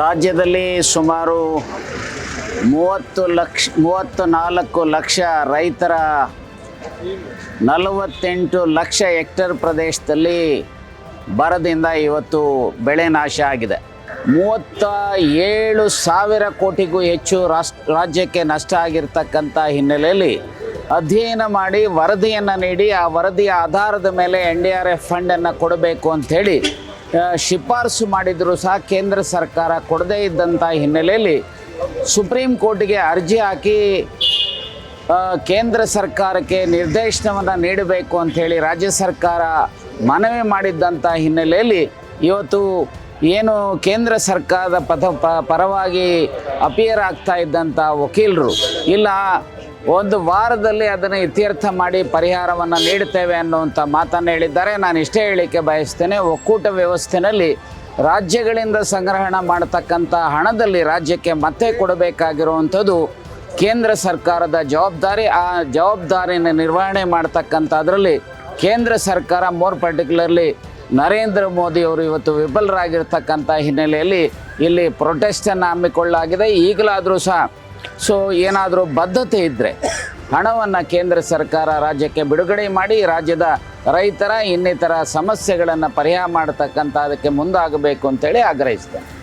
ರಾಜ್ಯದಲ್ಲಿ ಸುಮಾರು ಮೂವತ್ತು ಲಕ್ಷ, ಮೂವತ್ತು ನಾಲ್ಕು ಲಕ್ಷ ರೈತರ ನಲವತ್ತೆಂಟು ಲಕ್ಷ ಹೆಕ್ಟರ್ ಪ್ರದೇಶದಲ್ಲಿ ಬರದಿಂದ ಇವತ್ತು ಬೆಳೆ ನಾಶ ಆಗಿದೆ. ಮೂವತ್ತ ಏಳು ಸಾವಿರ ಕೋಟಿಗೂ ಹೆಚ್ಚು ರಾಜ್ಯಕ್ಕೆ ನಷ್ಟ ಆಗಿರ್ತಕ್ಕಂಥ ಹಿನ್ನೆಲೆಯಲ್ಲಿ ಅಧ್ಯಯನ ಮಾಡಿ ವರದಿಯನ್ನು ನೀಡಿ, ಆ ವರದಿಯ ಆಧಾರದ ಮೇಲೆ ಎನ್ ಡಿ ಆರ್ ಎಫ್ ಫಂಡನ್ನು ಕೊಡಬೇಕು ಅಂಥೇಳಿ ಶಿಫಾರಸು ಮಾಡಿದರೂ ಸಹ ಕೇಂದ್ರ ಸರ್ಕಾರ ಕೊಡದೇ ಇದ್ದಂಥ ಹಿನ್ನೆಲೆಯಲ್ಲಿ ಸುಪ್ರೀಂ ಕೋರ್ಟಿಗೆ ಅರ್ಜಿ ಹಾಕಿ ಕೇಂದ್ರ ಸರ್ಕಾರಕ್ಕೆ ನಿರ್ದೇಶನವನ್ನು ನೀಡಬೇಕು ಅಂಥೇಳಿ ರಾಜ್ಯ ಸರ್ಕಾರ ಮನವಿ ಮಾಡಿದ್ದಂಥ ಹಿನ್ನೆಲೆಯಲ್ಲಿ ಇವತ್ತು ಏನು ಕೇಂದ್ರ ಸರ್ಕಾರದ ಪದ ಪರವಾಗಿ ಅಪಿಯರ್ ಆಗ್ತಾ ಇದ್ದಂಥ ವಕೀಲರು, ಇಲ್ಲ ಒಂದು ವಾರದಲ್ಲಿ ಅದನ್ನು ಇತ್ಯರ್ಥ ಮಾಡಿ ಪರಿಹಾರವನ್ನು ನೀಡುತ್ತೇವೆ ಅನ್ನುವಂಥ ಮಾತನ್ನು ಹೇಳಿದ್ದಾರೆ. ನಾನು ಇಷ್ಟೇ ಹೇಳಿಕೆ ಬಯಸ್ತೇನೆ, ಒಕ್ಕೂಟ ವ್ಯವಸ್ಥೆಯಲ್ಲಿ ರಾಜ್ಯಗಳಿಂದ ಸಂಗ್ರಹಣ ಮಾಡತಕ್ಕಂಥ ಹಣದಲ್ಲಿ ರಾಜ್ಯಕ್ಕೆ ಮತ್ತೆ ಕೊಡಬೇಕಾಗಿರುವಂಥದ್ದು ಕೇಂದ್ರ ಸರ್ಕಾರದ ಜವಾಬ್ದಾರಿ. ಆ ಜವಾಬ್ದಾರಿನ ನಿರ್ವಹಣೆ ಮಾಡ್ತಕ್ಕಂಥದ್ರಲ್ಲಿ ಕೇಂದ್ರ ಸರ್ಕಾರ ಮೋರ್ ಪರ್ಟಿಕ್ಯುಲರ್ಲಿ ನರೇಂದ್ರ ಮೋದಿ ಅವರು ಇವತ್ತು ವಿಫಲರಾಗಿರ್ತಕ್ಕಂಥ ಹಿನ್ನೆಲೆಯಲ್ಲಿ ಇಲ್ಲಿ ಪ್ರೊಟೆಸ್ಟನ್ನು ಹಮ್ಮಿಕೊಳ್ಳಲಾಗಿದೆ. ಈಗಲಾದರೂ ಸಹ ಸೊ ಏನಾದರೂ ಬದ್ಧತೆ ಇದ್ದರೆ ಹಣವನ್ನು ಕೇಂದ್ರ ಸರ್ಕಾರ ರಾಜ್ಯಕ್ಕೆ ಬಿಡುಗಡೆ ಮಾಡಿ ರಾಜ್ಯದ ರೈತರ ಇನ್ನಿತರ ಸಮಸ್ಯೆಗಳನ್ನು ಪರಿಹಾರ ಮಾಡತಕ್ಕಂಥ ಅದಕ್ಕೆ ಮುಂದಾಗಬೇಕು ಅಂತೇಳಿ ಆಗ್ರಹಿಸ್ತೇನೆ.